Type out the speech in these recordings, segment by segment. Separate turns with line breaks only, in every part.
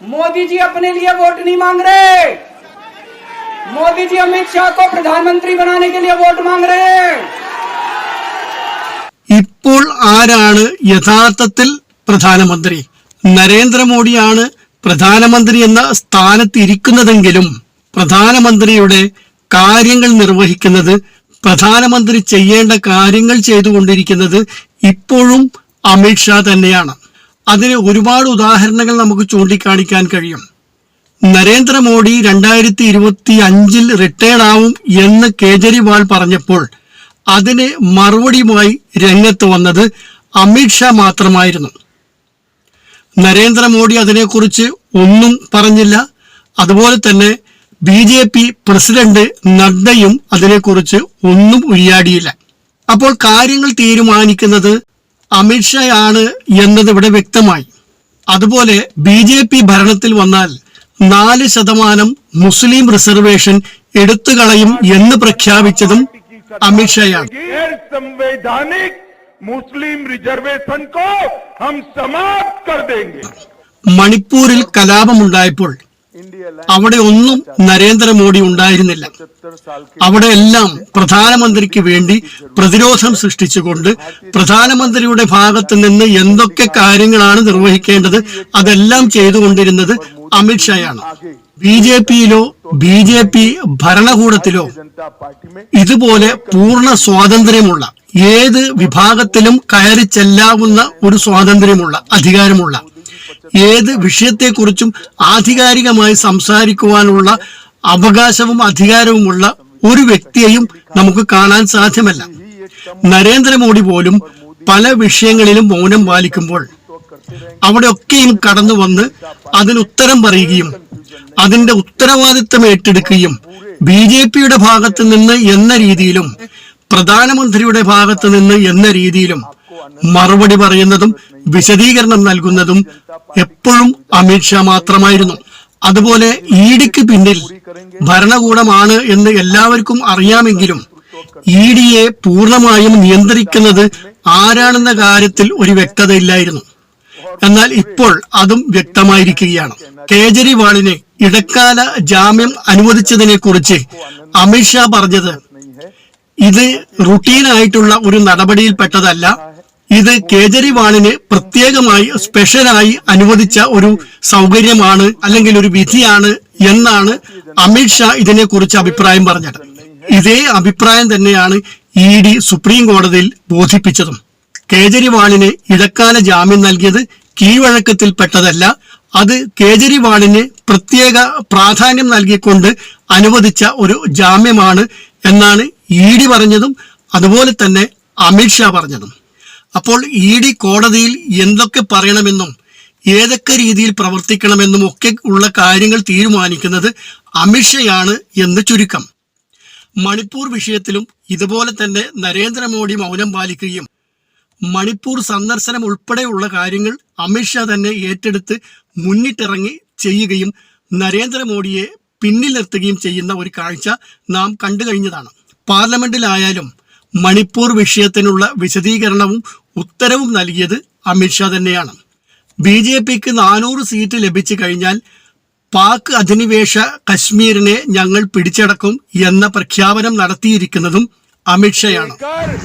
मोदी जी अपने लिए वोट नहीं मांग रहे मोदी जी अमित शाह को प्रधानमंत्री बनाने के लिए वोट मांग रहे हैं
ഇപ്പോൾ ആരാണ് യഥാർത്ഥത്തിൽ പ്രധാനമന്ത്രി നരേന്ദ്രമോദിയാണ് പ്രധാനമന്ത്രി എന്ന സ്ഥാനത്ത് ഇരിക്കുന്നതെങ്കിലും പ്രധാനമന്ത്രിയുടെ കാര്യങ്ങൾ നിർവഹിക്കുന്നത് പ്രധാനമന്ത്രി ചെയ്യേണ്ട കാര്യങ്ങൾ ചെയ്തുകൊണ്ടിരിക്കുന്നത് ഇപ്പോഴും അമിത്ഷാ തന്നെയാണ് അതിന് ഒരുപാട് ഉദാഹരണങ്ങൾ നമുക്ക് ചൂണ്ടിക്കാണിക്കാൻ കഴിയും. നരേന്ദ്രമോദി രണ്ടായിരത്തി ഇരുപത്തി അഞ്ചിൽ റിട്ടയർഡ് ആവും എന്ന് കേജ്രിവാൾ പറഞ്ഞപ്പോൾ അതിന് മറുപടിയുമായി രംഗത്ത് വന്നത് അമിത്ഷാ മാത്രമായിരുന്നു. നരേന്ദ്രമോദി അതിനെക്കുറിച്ച് ഒന്നും പറഞ്ഞില്ല. അതുപോലെ തന്നെ ബി ജെ പി പ്രസിഡന്റ് നദ്ദയും അതിനെക്കുറിച്ച് ഒന്നും ഉരിയാടിയില്ല. അപ്പോൾ കാര്യങ്ങൾ തീരുമാനിക്കുന്നത് അമിത്ഷായാണ് എന്നത് ഇവിടെ വ്യക്തമായി. അതുപോലെ ബി ജെ പി ഭരണത്തിൽ വന്നാൽ നാല് ശതമാനം മുസ്ലിം റിസർവേഷൻ എടുത്തു കളയും എന്ന് പ്രഖ്യാപിച്ചതും അമിത്ഷായാണ്.
മുസ്ലിം റിസർവേഷൻ
മണിപ്പൂരിൽ കലാപമുണ്ടായപ്പോൾ അവിടെ ഒന്നും നരേന്ദ്രമോദി ഉണ്ടായിരുന്നില്ല. അവിടെ എല്ലാം പ്രധാനമന്ത്രിക്ക് വേണ്ടി പ്രതിരോധം സൃഷ്ടിച്ചുകൊണ്ട് പ്രധാനമന്ത്രിയുടെ ഭാഗത്ത് നിന്ന് എന്തൊക്കെ കാര്യങ്ങളാണ് നിർവഹിക്കേണ്ടത് അതെല്ലാം ചെയ്തുകൊണ്ടിരുന്നത് അമിത്ഷായാണ് ബി ജെ പിയിലോ ബി ജെ പി ഭരണകൂടത്തിലോ ഇതുപോലെ പൂർണ സ്വാതന്ത്ര്യമുള്ള ഏത് വിഭാഗത്തിലും കയറി ചെല്ലാവുന്ന ഒരു സ്വാതന്ത്ര്യമുള്ള അധികാരമുള്ള ഏത് വിഷയത്തെക്കുറിച്ചും ആധികാരികമായി സംസാരിക്കുവാനുള്ള അവകാശവും അധികാരവുമുള്ള ഒരു വ്യക്തിയെയും നമുക്ക് കാണാൻ സാധ്യമല്ല. നരേന്ദ്രമോദി പോലും പല വിഷയങ്ങളിലും മൗനം പാലിക്കുമ്പോൾ അവിടെയൊക്കെയും കടന്നു വന്ന് അതിന് ഉത്തരം പറയുകയും അതിന്റെ ഉത്തരവാദിത്തം ഏറ്റെടുക്കുകയും ബി ജെ പിയുടെ ഭാഗത്ത് നിന്ന് എന്ന രീതിയിലും പ്രധാനമന്ത്രിയുടെ ഭാഗത്ത് നിന്ന് എന്ന രീതിയിലും മറുപടി പറയുന്നതും വിശദീകരണം നൽകുന്നതും എപ്പോഴും അമിത്ഷാ മാത്രമായിരുന്നു. അതുപോലെ ഇഡിക്ക് പിന്നിൽ ഭരണകൂടമാണ് എന്ന് എല്ലാവർക്കും അറിയാമെങ്കിലും ഇ ഡിയെ പൂർണമായും നിയന്ത്രിക്കുന്നത് ആരാണെന്ന കാര്യത്തിൽ ഒരു വ്യക്തതയില്ലായിരുന്നു. എന്നാൽ ഇപ്പോൾ അതും വ്യക്തമായിരിക്കുകയാണ്. കേജ്രിവാളിന് ഇടക്കാല ജാമ്യം അനുവദിച്ചതിനെ കുറിച്ച് അമിത്ഷാ പറഞ്ഞത് ഇത് റുട്ടീനായിട്ടുള്ള ഒരു നടപടിയിൽപ്പെട്ടതല്ല ഇത് കേജരിവാളിന് പ്രത്യേകമായി സ്പെഷ്യലായി അനുവദിച്ച ഒരു സൗകര്യമാണ് അല്ലെങ്കിൽ ഒരു വിധിയാണ് എന്നാണ് അമിത്ഷാ ഇതിനെക്കുറിച്ച് അഭിപ്രായം പറഞ്ഞത്. ഇതേ അഭിപ്രായം തന്നെയാണ് ഇ ഡി സുപ്രീം കോടതിയിൽ ബോധിപ്പിച്ചതും. കേജരിവാളിന് ഇടക്കാല ജാമ്യം നൽകിയത് കീഴ്വഴക്കത്തിൽപ്പെട്ടതല്ല അത് കേജരിവാളിന് പ്രത്യേക പ്രാധാന്യം നൽകിക്കൊണ്ട് അനുവദിച്ച ഒരു ജാമ്യമാണ് എന്നാണ് ഇ ഡി പറഞ്ഞതും അതുപോലെ തന്നെ അമിത്ഷാ പറഞ്ഞതും. അപ്പോൾ ഇ ഡി കോടതിയിൽ എന്തൊക്കെ പറയണമെന്നും ഏതൊക്കെ രീതിയിൽ പ്രവർത്തിക്കണമെന്നും ഒക്കെ ഉള്ള കാര്യങ്ങൾ തീരുമാനിക്കുന്നത് അമിത്ഷയാണ് എന്ന് ചുരുക്കം. മണിപ്പൂർ വിഷയത്തിലും ഇതുപോലെ തന്നെ നരേന്ദ്രമോദി മൗനം പാലിക്കുകയും മണിപ്പൂർ സന്ദർശനം ഉൾപ്പെടെയുള്ള കാര്യങ്ങൾ അമിത്ഷാ തന്നെ ഏറ്റെടുത്ത് മുന്നിട്ടിറങ്ങി ചെയ്യുകയും നരേന്ദ്രമോദിയെ പിന്നിൽ നിർത്തുകയും ചെയ്യുന്ന ഒരു കാഴ്ച നാം കണ്ടു കഴിഞ്ഞതാണ്. പാർലമെന്റിലായാലും മണിപ്പൂർ വിഷയത്തിനുള്ള വിശദീകരണവും ഉത്തരവും നൽകിയത് അമിത്ഷാ തന്നെയാണ്. ബി ജെ പിക്ക് നാനൂറ് സീറ്റ് ലഭിച്ചു കഴിഞ്ഞാൽ പാക് അധിനിവേശ കശ്മീരിനെ ഞങ്ങൾ പിടിച്ചടക്കും എന്ന പ്രഖ്യാപനം നടത്തിയിരിക്കുന്നതും അമിത്ഷയാണ്.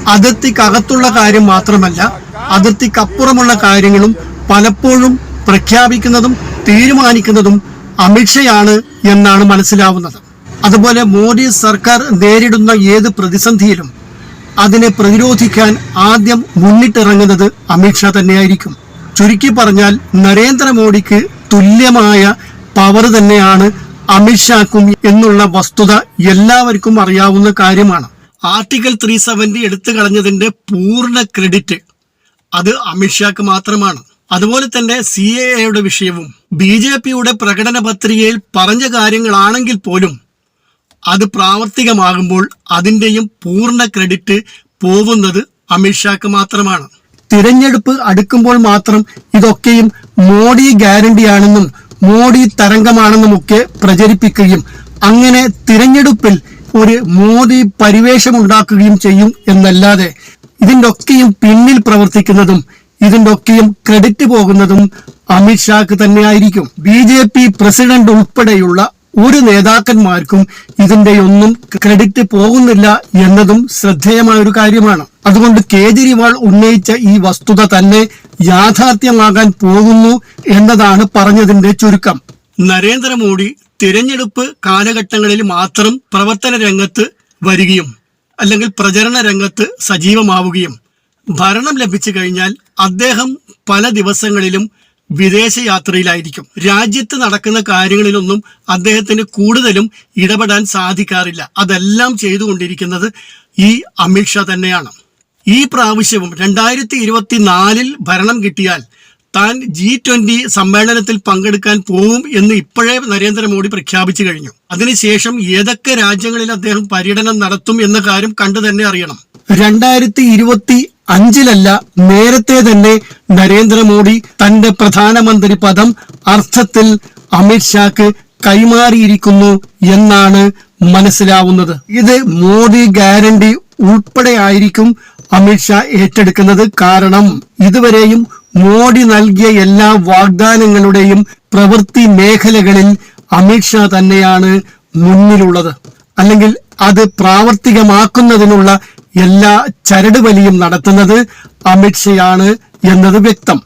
അതിർത്തിക്കകത്തുള്ള കാര്യം മാത്രമല്ല അതിർത്തിക്കപ്പുറമുള്ള കാര്യങ്ങളും പലപ്പോഴും പ്രഖ്യാപിക്കുന്നതും തീരുമാനിക്കുന്നതും അമിത്ഷയാണ് എന്നാണ് മനസ്സിലാവുന്നത്. അതുപോലെ മോദി സർക്കാർ നേരിടുന്ന ഏത് പ്രതിസന്ധിയിലും അതിനെ പ്രതിരോധിക്കാൻ ആദ്യം മുന്നിട്ടിറങ്ങുന്നത് അമിത്ഷാ തന്നെയായിരിക്കും. ചുരുക്കി പറഞ്ഞാൽ നരേന്ദ്രമോദിക്ക് തുല്യമായ പവർ തന്നെയാണ് അമിത്ഷാക്കും എന്നുള്ള വസ്തുത എല്ലാവർക്കും അറിയാവുന്ന കാര്യമാണ്. ആർട്ടിക്കിൾ ത്രീ സെവന്റി എടുത്തു കളഞ്ഞതിന്റെ പൂർണ ക്രെഡിറ്റ് അത് അമിത്ഷാക്ക് മാത്രമാണ്. അതുപോലെ തന്നെ സി എ എയുടെ വിഷയവും ബി ജെ പിയുടെ പ്രകടന പത്രികയിൽ പറഞ്ഞ കാര്യങ്ങളാണെങ്കിൽ പോലും അത് പ്രാവർത്തികമാകുമ്പോൾ അതിന്റെയും പൂർണ ക്രെഡിറ്റ് പോകുന്നത് അമിത്ഷാക്ക് മാത്രമാണ്. തിരഞ്ഞെടുപ്പ് അടുക്കുമ്പോൾ മാത്രം ഇതൊക്കെയും മോഡി ഗ്യാരണ്ടിയാണെന്നും മോഡി തരംഗമാണെന്നും ഒക്കെ പ്രചരിപ്പിക്കുകയും അങ്ങനെ തിരഞ്ഞെടുപ്പിൽ ഒരു മോദി പരിവേഷമുണ്ടാക്കുകയും ചെയ്യും എന്നല്ലാതെ ഇതിന്റെ ഒക്കെയും പിന്നിൽ പ്രവർത്തിക്കുന്നതും ഇതിന്റെ ഒക്കെയും ക്രെഡിറ്റ് പോകുന്നതും അമിത്ഷാക്ക് തന്നെയായിരിക്കും. ബി ജെ പി പ്രസിഡന്റ് ഉൾപ്പെടെയുള്ള ഒരു നേതാക്കന്മാർക്കും ഇതിന്റെ ഒന്നും ക്രെഡിറ്റ് പോകുന്നില്ല എന്നതും ശ്രദ്ധേയമായ ഒരു കാര്യമാണ്. അതുകൊണ്ട് കേജ്രിവാൾ ഉന്നയിച്ച ഈ വസ്തുത തന്നെ യാഥാർത്ഥ്യമാകാൻ പോകുന്നു എന്നതാണ് പറഞ്ഞതിന്റെ ചുരുക്കം. നരേന്ദ്രമോദി തിരഞ്ഞെടുപ്പ് കാലഘട്ടങ്ങളിൽ മാത്രം പ്രവർത്തന രംഗത്ത് വരികയും അല്ലെങ്കിൽ പ്രചരണ രംഗത്ത് സജീവമാവുകയും ഭരണം ലഭിച്ചു കഴിഞ്ഞാൽ അദ്ദേഹം പല ദിവസങ്ങളിലും വിദേശയാത്രയിലായിരിക്കും. രാജ്യത്ത് നടക്കുന്ന കാര്യങ്ങളിലൊന്നും അദ്ദേഹത്തിന് കൂടുതലും ഇടപെടാൻ സാധിക്കാറില്ല. അതെല്ലാം ചെയ്തുകൊണ്ടിരിക്കുന്നത് ഈ അമിത്ഷാ തന്നെയാണ്. ഈ പ്രാവശ്യവും രണ്ടായിരത്തി ഇരുപത്തിനാലിൽ ഭരണം കിട്ടിയാൽ താൻ ജി ട്വന്റി സമ്മേളനത്തിൽ പങ്കെടുക്കാൻ പോകും എന്ന് ഇപ്പോഴേ നരേന്ദ്രമോദി പ്രഖ്യാപിച്ചു കഴിഞ്ഞു. അതിനുശേഷം ഏതൊക്കെ രാജ്യങ്ങളിൽ അദ്ദേഹം പര്യടനം നടത്തും എന്ന കാര്യം കണ്ടു തന്നെ അറിയണം. രണ്ടായിരത്തി ഇരുപത്തി അഞ്ചിലല്ല നേരത്തെ തന്നെ നരേന്ദ്രമോദി തന്റെ പ്രധാനമന്ത്രി പദം അർത്ഥത്തിൽ അമിത്ഷാക്ക് കൈമാറിയിരിക്കുന്നു എന്നാണ് മനസ്സിലാവുന്നത്. ഇത് മോദി ഗ്യാരണ്ടി ഉൾപ്പെടെ ആയിരിക്കും അമിത്ഷാ ഏറ്റെടുക്കുന്നത്. കാരണം ഇതുവരെയും മോഡി നൽകിയ എല്ലാ വാഗ്ദാനങ്ങളുടെയും പ്രവൃത്തി മേഖലകളിൽ അമിത്ഷാ തന്നെയാണ് മുന്നിലുള്ളത്. അല്ലെങ്കിൽ അത് പ്രാവർത്തികമാക്കുന്നതിനുള്ള എല്ലാ ചരടുവലിയും നടത്തുന്നത് അമിത്ഷയാണ് എന്നത് വ്യക്തം.